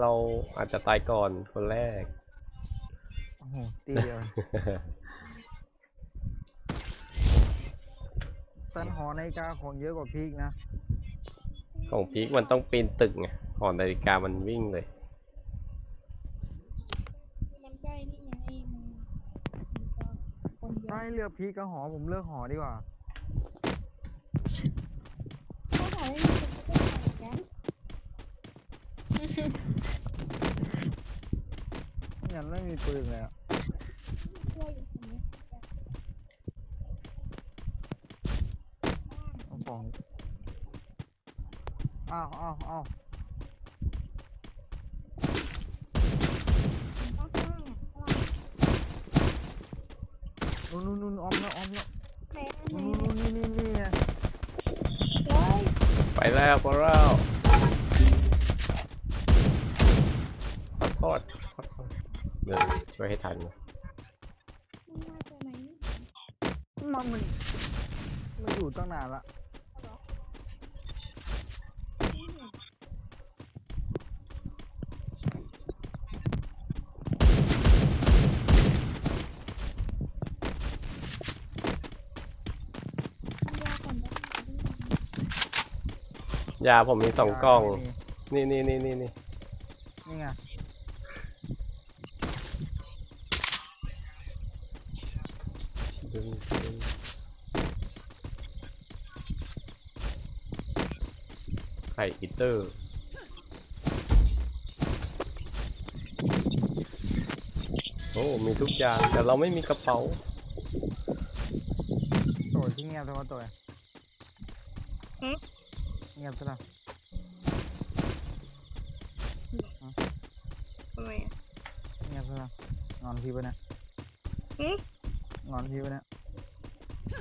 เราอาจจะตายก่อนคนแรก โอ้โหตีเดียวตันหอนาฬิกาของเยอะกว่าพีกนะ ของพีคมันต้องปีนตึกไงหอนาฬิกามันวิ่งเลย มันใกล้นี่ไงมันมันก็คนเยถ้าอะให้เลือกพีกกับหอผมเลือกหอดีกว่า ถ้าถ่ายให้มันก็ต้องถ่ายกัน งั้นไม่มีปืนเลยอะช่วยอยู่ตรงนี้เอาของอ้าวอ้าวอ้าวนู่นนู่นนู่นออมแล้วออมแล้วนู่นนู่นนี่นี่นี่ไงไปแล้วพวกเราขอโทษขอโทษ เดี๋ยวช่วยให้ทันมันมาจากไหนมันมันมันอยู่ตั้งนานละยาก่อนได้ยาผมมีสองกล่องไม่นี่นี่นี่นี่นี่มีนี่ไง ดึงดึงไข่อีเตอร์โอ้มีทุกอย่างแต่เราไม่มีกระเป๋าตัวที่เงียบเท่าตัวเงียบซะละทำไมอะเงียบซะละงอนพี่ปะเนี่ยหืมงอนพี่ปะเนี่ย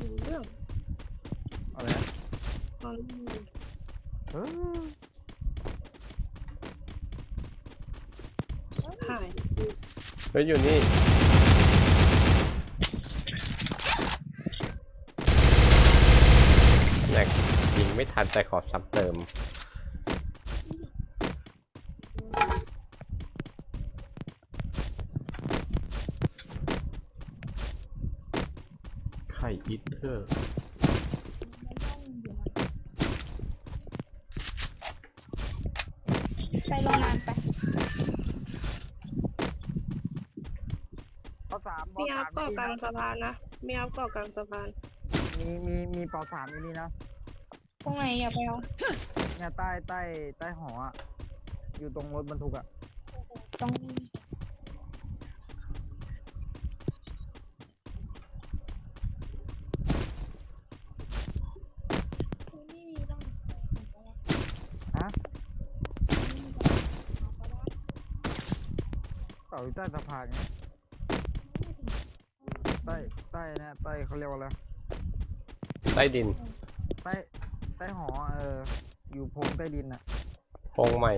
รู้เรื่องเอะไรนะตอนเฮ้ยถ่ายเฮ้ยอยู่นี่แม็กยิงไม่ทันแต่ขอซ้ำเติม ไข่อีเตอร์ไปโรงงานไปเปาสามเปามีอัสาพมเกาะนี่กลางนะสะพานนะ มีอัพเกาะกลางสะพาน มีมีมีเปาสามอยู่นี่นะตรงไหนอย่าไปเอาเนี่ยใต้ใต้ใต้หออะอยู่ตรงรถบรรทุกอะตรงนี่มีต้อง ฮะเต่า อยู่ใต้สะพานไงใต้ใต้เนี่ยใต้เขาเรียกว่าอะไรใต้ดินใต้ใต้หอเอออยู่โพรงใต้ดินอะโพรงใหม่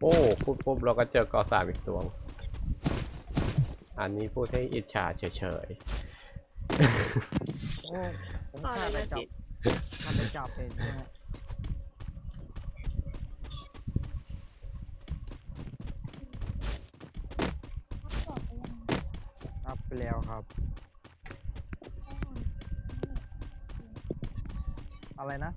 โอ้พูดปุ๊บเราก็เจอกอสามอีกตัว อันนี้พูดให้อิจฉาเฉยโอ้ผม ต่อขาดเลไปยนะจับจิขาดไปจับเองใช่ไหมรับไปแล้วครับ อะไรนะ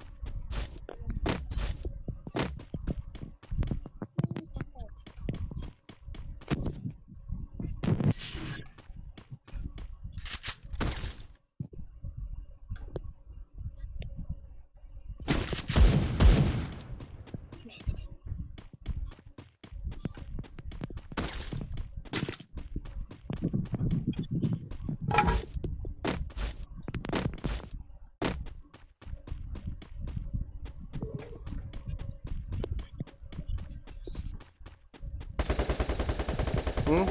หืม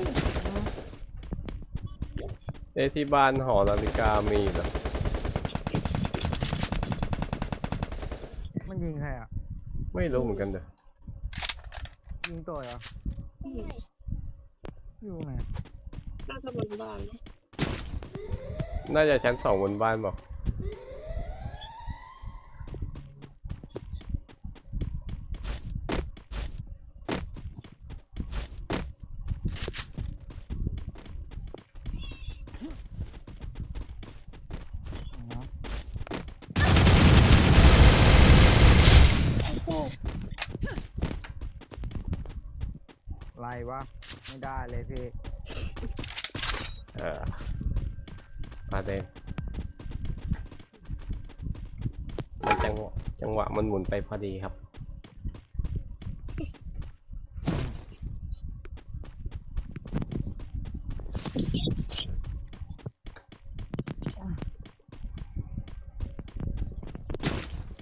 เอะที่บ้านหอนาฬิกามีเหรอมันยิงใครอะ ไม่รู้เหมือนกันเด้อยิงตัวเหรออยู่ไหน น่าจะบนบ้าน น่าจะชั้นสองบนบ้านบอก เนาะ โอ้โห ไร วะ ไม่ได้เลยพี่ เออประเด็นมันจังหวะจังหวะมันหมุนไปพอดีครับ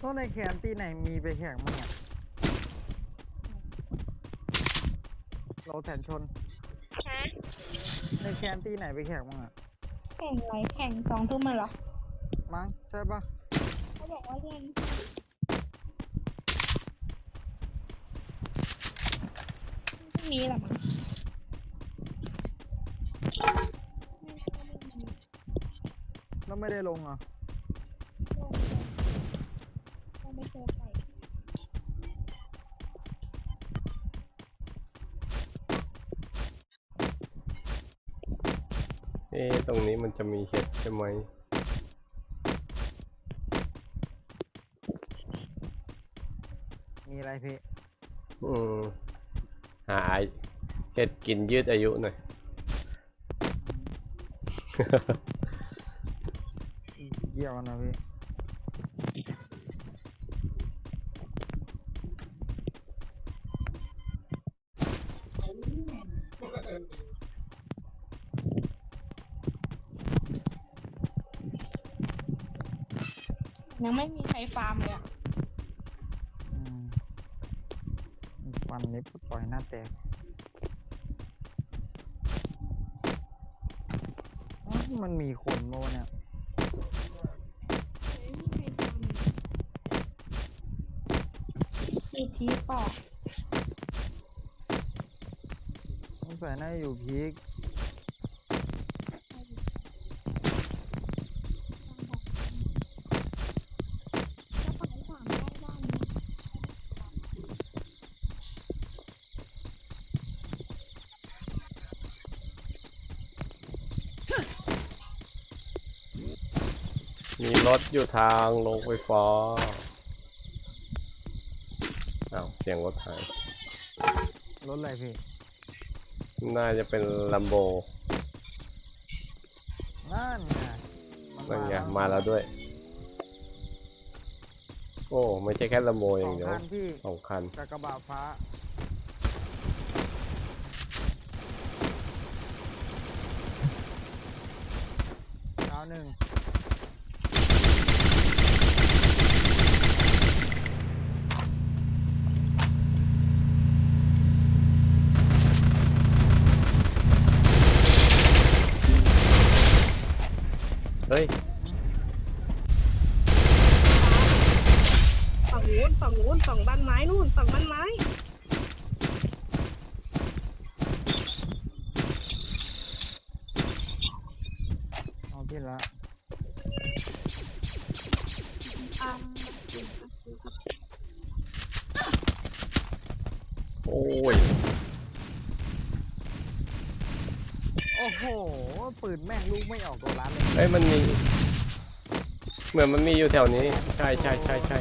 ก็ในแคนที่ไหนมีไปแข่งมั้งเนี่ย เราแทนชนฮะในแคนที่ไหนไปแข่งมั้งอะแข่งอะไรแข่งสองทุ่มมาเหรอมั้งใช่ปะเขาบอกว่าเล่นพรุ่งนี้แหละมั้งไม่ไม่ได้แล้วไม่ได้ลงเหรอะ อ๊ะตรงนี้มันจะมีเห็ดใช่ไหมมีอะไรพี่อืมหาเห็ดกินยืดอายุหน่อย เกี่ยวนะพี่ ยังไม่มีใครฟาร์มเลยอะอืมวันนี้ปล่อยหน้าแตกเอ้ามันมีคนโมเนี่ย ไม่มีใครฟาร์มเลยคือทีปอก สงสัยน่าจะอยู่พีค แล้วฝั่งที่สามใกล้บ้านนี้ มีรถอยู่ทางลงไฟฟ้าอ้าวเสียงรถหายรถอะไรพี่ น่าจะเป็นลัมโบนั่นไงมันั่นไงแล้วมาแล้วด้วย โอ้ไม่ใช่แค่ลัมโบอสย่าองงเดียวคันพี่สองคันกับกระบะฟ้าดาวหนึ่ง เฮ้ย ฝั่งนู้น ฝั่งนู้นฝั่งบ้านไม้นู่นฝั่งบ้านไม้ เอาพี่ละอ่าโอ้ย โอ้โห ปืนแม่งลูกไม่ออกตัวร้านเลย เอ้ยมันมี เหมือนมันมีอยู่แถวนี้ ใช่ใช่ใช่ใช่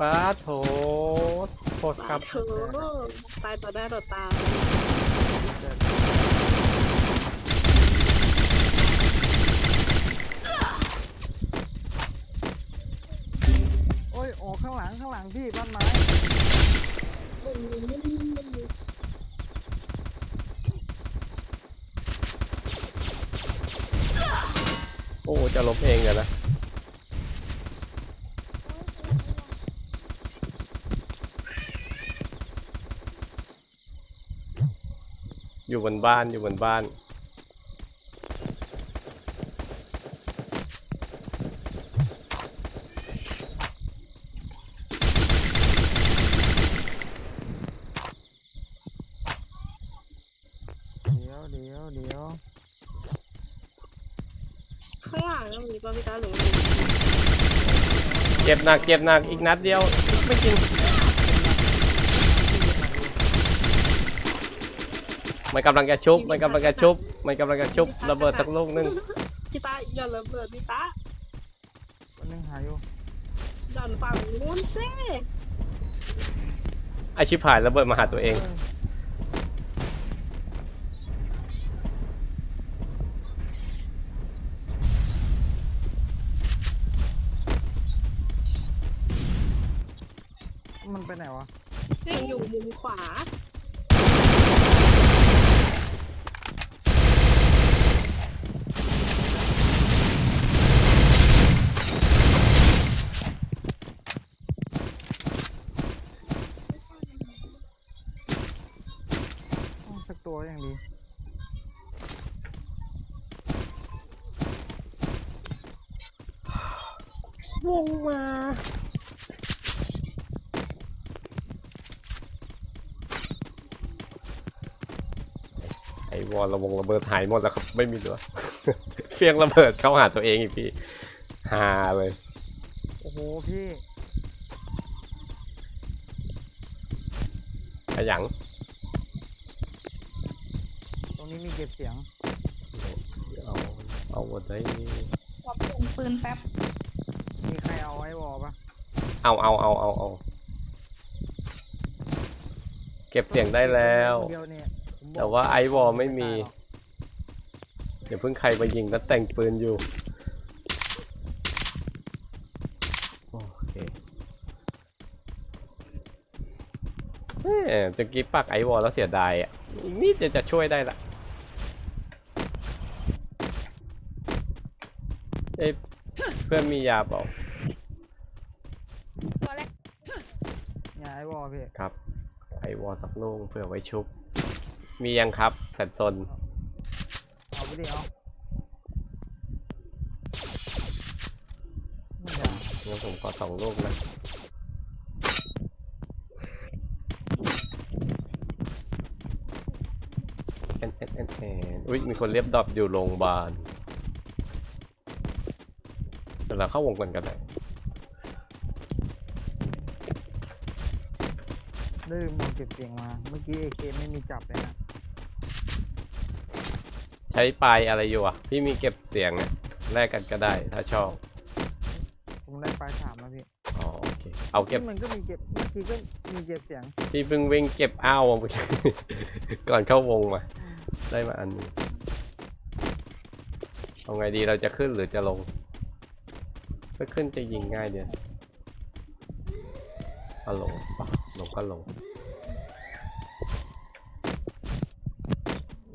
ป้าโถโทษครับเธอตายต่อได้ต่อตาโอ้ยออกข้างหลังข้างหลังพี่บ้านไม้โอ้จะลบเองกันนะ อยู่บนบ้านอยู่บนบ้านยวเดี๋ยวเดี๋ยวข้างหลังมีป่ะพี่ตาหรือเจ็บหนักเจ็บหนักอีกนัดเดียว ไม่จริง มันกำลังจะชุบ มันกำลังจะชุบ มันกำลังจะชุบระเบิดสักลูกหนึงพี่ตาอย่าระเบิดพี่ตาคนนึงหาอยู่หย่อนฝั่งนู้นเซ่ไอชิบหายระเบิดมาหาตัวเอง มันไปไหนวะ มันอยู่มุมขวา อ้าวสักตัวอย่างดี วงมา ไอวอลระวงระเบิดหายหมดแล้วครับ ไม่มีเหลือ เฟียงระเบิดเข้าหาตัวเองอีกพี่ฮาเลยโอ้โหพี่ขยันตรงนี้มีเก็บเสียง เอา เอาหมดเลย ขอบคุณปืนแป๊บมีใคร เอาไว้วอลปะเอาเอาเอาเอาเอาเก็บเสียงได้แล้วคนเดียวเนี่ยผมบอกแต่ว่าไอวอลไม่มีด้หรอกอย่าเพิ่งใครมายิงแล้วแต่งปืนอยู่โอเคเอ้ยจะกี้ปักไอวอลแล้วเสียดายอะอีกนิดเดียวจะช่วยได้ละเอ้ยเพื่อนมียาเปล่า ตัวแรก เนี่ยไอ้วอลพี่ครับ ไอวอลสักลูกเผื่อไว้ชุบ มียังครับสัตว์ซนเอาไปดิเอาไม่ได้งั้นผมขอสองลูกนะแอนแอนแอนแอนอุ้ยมีคนเรียบดอบอยู่โรงพยาบาลเดี๋ยวเราเข้าวงกันกันเลย ได้ลืมบอกเก็บเสียงมา เมื่อกี้เอเคไม่มีจับเลยนะใช้ปลายอะไรอยู่อะ พี่มีเก็บเสียงอะแลกกันก็ได้ถ้าชอบผมได้ปลายสามแล้วพี่อ๋อโอเคเอาเก็บมันก็มีเก็บเมื่อกี้ก็มีเก็บเสียงพี่เพิ่งวิ่งเก็บอ้าวมาเมื่อกี้ก่อนเข้าวงมา ได้มาอันหนึงเอาไงดีเราจะขึ้นหรือจะลงถ้าขึ้นจะยิงง่ายเดียวเอาลงปะลง ก็ลง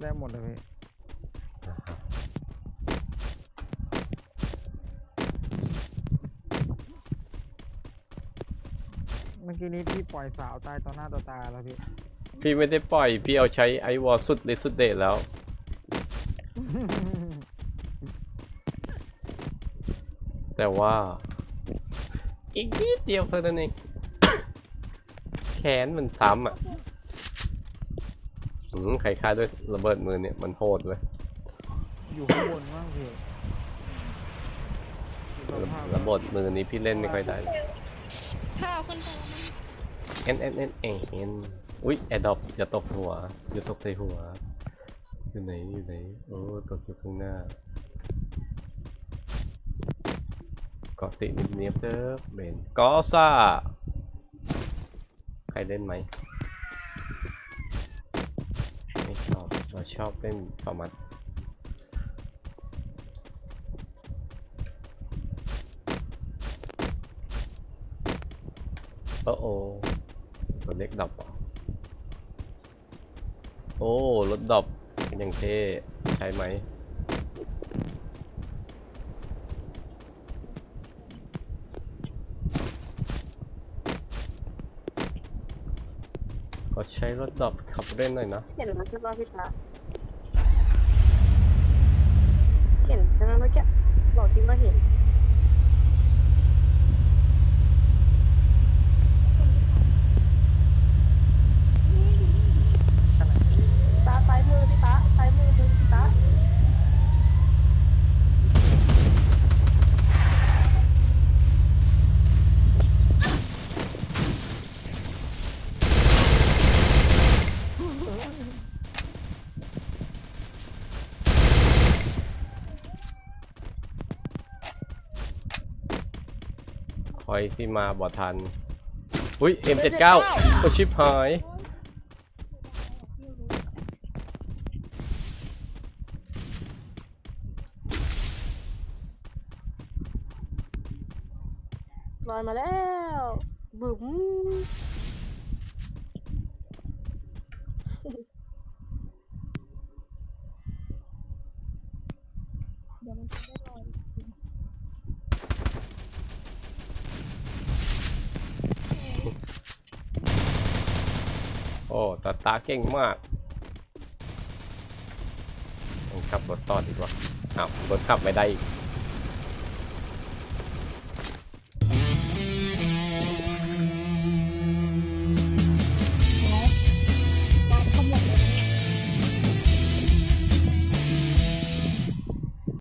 ได้หมดเลยพี่เมื่อกี้นี้พี่ปล่อยสาวตายต่อหน้าต่อตาแล้วพี่ พี่ไม่ได้ปล่อย พี่เอาใช้ไอวอลสุดฤทธิ์สุดเดชแล้ว แต่ว่า อีกนิดเดียวเท่านั้นเอง แขนมันซ้ำอะอืมใครฆ่าด้วยระเบิดมือเนี่ยมันโหดเลย อยู่ข้างบนบ้างพี่อยู่ตรงภาพระเบิดมือนี้พี่เล่นไม่ค่อยได้ถ้าเอาขึ้นไปมันเอ็นเอ็นเอ็นเอ็นเอ็นอุ้ยแอดดอปอย่าตกหัวอย่าตกใส่หัว อยู่ไหนอยู่ไหนโอ้ตกอยู่ข้างหน้าเกาะติดเนียบๆเด้อเบนกอซ่าใคร เล่นไหมไม่ชอบเราชอบเล่นฟอร์มัตโอ้โอ้ตัวเล็กดับเหรอโอ้รถดับเป็นอย่างเท่ใช้ไหม ก็ ใช้รถดอบขับเล่นหน่อยนะ เห็นแล้วใช่ป่ะพี่ตาเห็นใช่ไหมเมื่อกี้บอกที่ว่าเห็น ตาซ้ายมือพี่ตาซ้ายมื อยสิมาบอทัน อุ้ย M79 โอชิบหายโอ๊ยเสียดายอะที่รู้ลอยมาแล้วบึ้มเดี๋ยวมันจะได้ลอยจริง โอ้ ตาตาเก่งมากขับรถต่อดีกว่าอ้าวรถขับไม่ได้อีก